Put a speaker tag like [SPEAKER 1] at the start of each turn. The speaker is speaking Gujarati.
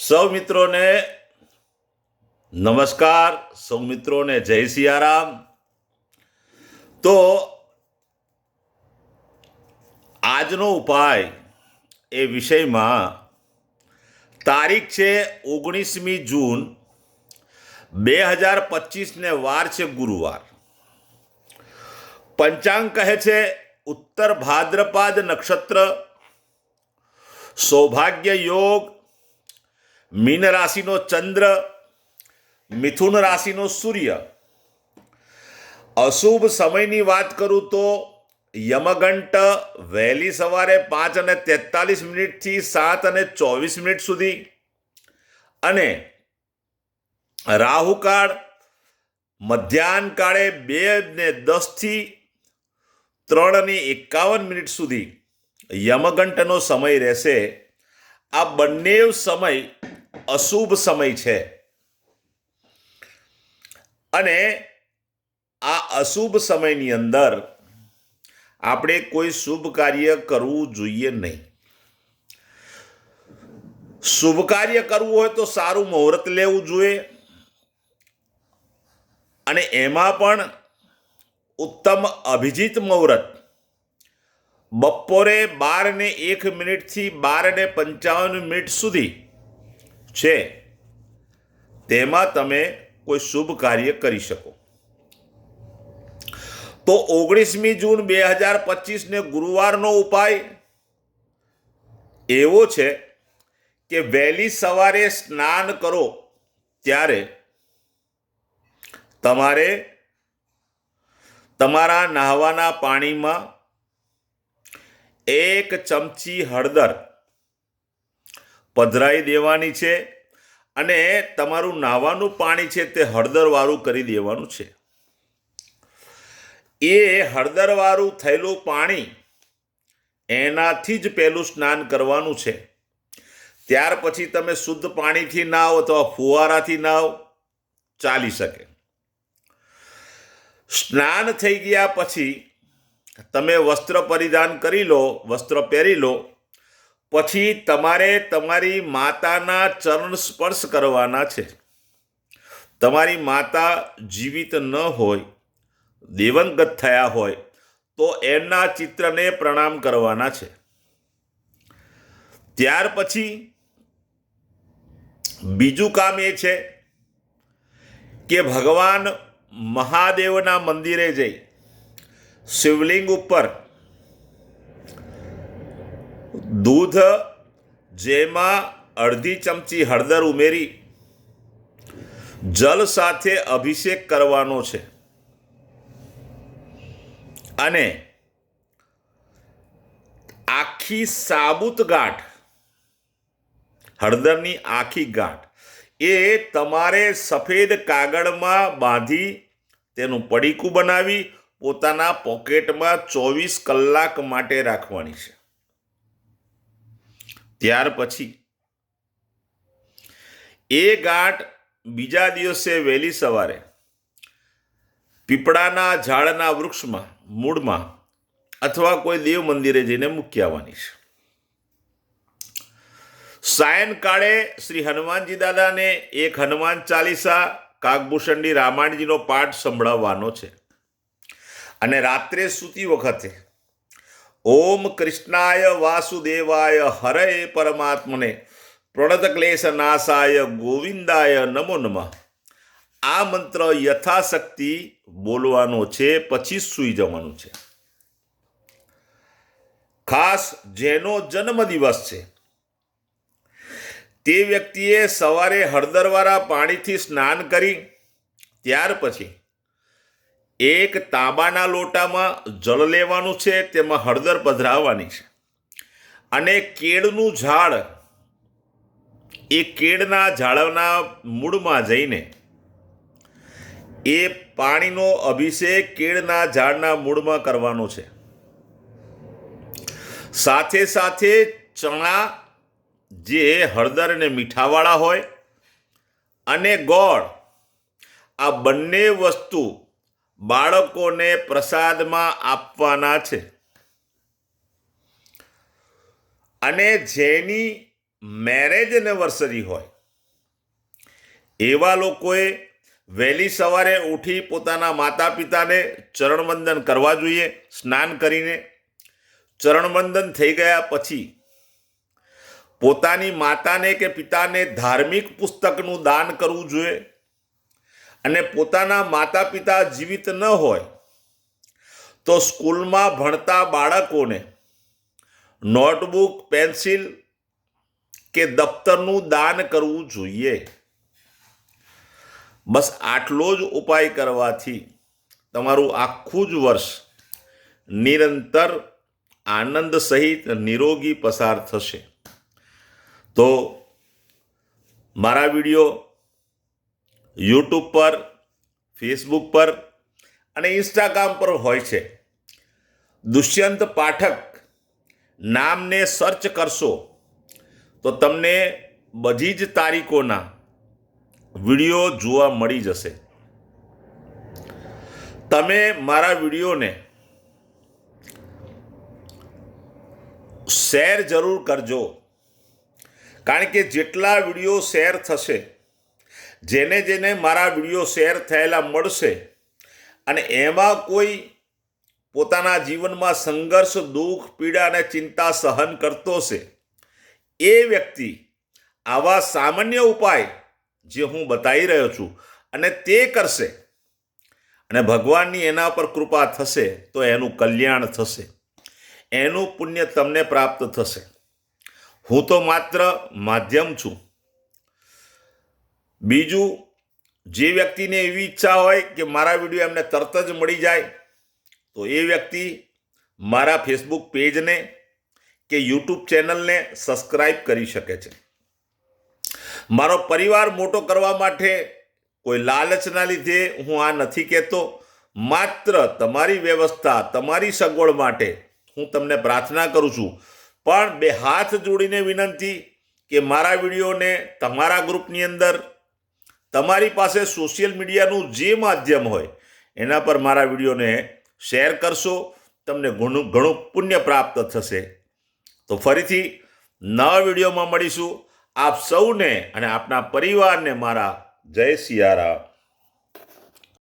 [SPEAKER 1] સૌ મિત્રોને નમસ્કાર, સૌ મિત્રોને જય સિયારામ. તો આજનો ઉપાય એ વિષયમાં તારીખ છે ઓગણીસમી જૂન બે હજાર પચીસને વાર છે ગુરુવાર. પંચાંગ કહે છે, ઉત્તર ભાદ્રપાદ નક્ષત્ર, સૌભાગ્ય યોગ મીન રાશિનો ચંદ્ર, મિથુન રાશિનો સૂર્ય. અશુભ સમયની વાત કરું તો યમગંટ વહેલી સવારે પાંચ અને તેતાલીસ મિનિટથી સાત અને ચોવીસ મિનિટ સુધી. અને રાહુકાળ મધ્યાહન કાળે બે ને દસથી ત્રણ અને એકાવન મિનિટ સુધી યમગંટનો સમય રહેશે. આ બંને સમય અશુભ સમય છે. અને આ અશુભ સમયની અંદર આપણે કોઈ શુભ કાર્ય કરવું જોઈએ નહીં. શુભ કાર્ય કરવું હોય તો સારું મુહૂર્ત લેવું જોઈએ. અને એમાં પણ ઉત્તમ અભિજીત મુહૂર્ત. બપોરે બાર ને એક મિનિટથી બાર ને પંચાવન મિનિટ સુધી છે. તેમાં તમે કોઈ શુભ કાર્ય કરી શકો. તો ઓગણીસમી જૂન બે હજાર પચીસને ગુરુવારનો ઉપાય એવો છે કે વહેલી સવારે સ્નાન કરો ત્યારે તમારે તમારા નાહવાના પાણીમાં એક ચમચી હળદર પધરાઈ દેવાની છે અને તમારું નાહવાનું પાણી છે તે હળદરવાળું કરી દેવાનું છે. એ હળદરવાળું થયેલું પાણી એનાથી જ પહેલું સ્નાન કરવાનું છે. ત્યાર પછી તમે શુદ્ધ પાણીથી નાહો અથવા ફુવારાથી નાહો, ચાલી શકે. સ્નાન થઈ ગયા પછી તમે વસ્ત્ર પરિધાન કરી લો, વસ્ત્ર પહેરી લો પછી તમારે તમારી માતાના ચરણ સ્પર્શ કરવાના છે. તમારી માતા જીવિત ન હોય, દેવંગત થયા હોય, તો એમના ચિત્રને પ્રણામ કરવાના છે. ત્યાર પછી બીજું કામ એ છે કે ભગવાન મહાદેવના મંદિરે જઈ શિવલિંગ ઉપર દૂધ, જેમાં અડધી ચમચી હળદર ઉમેરી, જલ સાથે અભિષેક કરવાનો છે. અને આખી સાબુત ગાંઠ, હળદરની આખી ગાંઠ, એ તમારે સફેદ કાગળમાં બાંધી તેનું પડીકું બનાવી, પોતાના પોકેટમાં ચોવીસ કલાક માટે રાખવાની છે. ત્યાર પછી એ ગાંઠ બીજા દિવસે વહેલી સવારે પીપળાના ઝાડના વૃક્ષમાં, મૂળમાં અથવા કોઈ દેવ મંદિરે જઈને મૂકી આવવાની છે. સાયનકાળે શ્રી હનુમાનજી દાદાને એક હનુમાન ચાલીસા, કાગભૂષણની રામાયણજીનો પાઠ સંભળાવવાનો છે. અને રાત્રે સૂતી વખતે ઓમ કૃષ્ણાય વાસુદેવાય હરે પરમાત્મને. પ્રણત ક્લેશ નાશાય ગોવિંદાય નમો નમઃ. આ મંત્ર યથાશક્તિ બોલવાનો છે, પછી સૂઈ જવાનું છે. ખાસ જેનો જન્મદિવસ છે. તે વ્યક્તિએ સવારે હળદરવાળા પાણીથી સ્નાન કરી, ત્યાર પછી એક તાંબાના લોટામાં જળ લેવાનું છે, તેમાં હળદર પધરાવવાની છે. અને કેળનું ઝાડ, એ કેળના ઝાડના મૂળમાં જઈને એ પાણીનો અભિષેક કેળના ઝાડના મૂળમાં કરવાનો છે. સાથે સાથે ચણા જે હળદર અને મીઠાવાળા હોય અને ગોળ, આ બંને વસ્તુ બાળકોને પ્રસાદમાં આપવાના છે. અને જેની મેરેજ એનિવર્સરી હોય, એવા લોકોએ વહેલી સવારે ઉઠી પોતાના માતા પિતાને ચરણવંદન કરવા જોઈએ, સ્નાન કરીને. ચરણવંદન થઈ ગયા પછી પોતાની માતાને કે પિતાને ધાર્મિક પુસ્તકનું દાન કરવું જોઈએ. અને પોતાના માતા પિતા જીવિત ન હોય, તો સ્કૂલમાં ભણતા બાળકોને નોટબુક, પેન્સિલ કે દફતરનું દાન કરવું જોઈએ. બસ આટલો જ ઉપાય કરવાથી તમારું આખું જ વર્ષ નિરંતર આનંદ સહિત નિરોગી પસાર થશે. તો મારા વીડિયો યુટ્યુબ પર, ફેસબુક પર અને ઇન્સ્ટાગ્રામ પર હોય છે. દુષ્યંત પાઠક નામને સર્ચ કરશો તો તમને બધી જ તારીખોના વીડિયો જોવા મળી જશે. તમે મારા વિડીયોને શેર જરૂર કરજો. કારણ કે જેટલા વીડિયો શેર થશે જેને જેને મારા વીડિયો શેર થયેલા મળશે અને એમાં કોઈ પોતાના જીવનમાં સંઘર્ષ, દુઃખ, પીડા અને ચિંતા સહન કરતો છે એ વ્યક્તિ આવા સામાન્ય ઉપાય જે હું બતાવી રહ્યો છું અને તે કરશે અને ભગવાનની એના પર કૃપા થશે તો એનું કલ્યાણ થશે, એનું પુણ્ય તમને પ્રાપ્ત થશે. હું તો માત્ર માધ્યમ છું. બીજું, જે વ્યક્તિને એવી ઈચ્છા હોય કે મારા વીડિયો એમને તરત જ મળી જાય, તો એ વ્યક્તિ મારા ફેસબુક પેજને કે યુટ્યુબ ચેનલને સબસ્ક્રાઈબ કરી શકે છે. મારો પરિવાર મોટો કરવા માટે કોઈ લાલચના લીધે હું આ નથી કહેતો, માત્ર તમારી વ્યવસ્થા, તમારી સગવડ માટે હું તમને પ્રાર્થના કરું છું. પણ બે હાથ જોડીને વિનંતી કે મારા વિડીયોને તમારા ગ્રુપની અંદર તમારી પાસે સોશિયલ મીડિયાનું જે માધ્યમ હોય, એના પર મારા વિડીયોને શેર કરશો, તમને ઘણું ઘણું પુણ્ય પ્રાપ્ત થશે. તો ફરીથી નવા વિડીયોમાં મળીશું. આપ સૌને અને આપના પરિવારને મારા જય સિયારામ.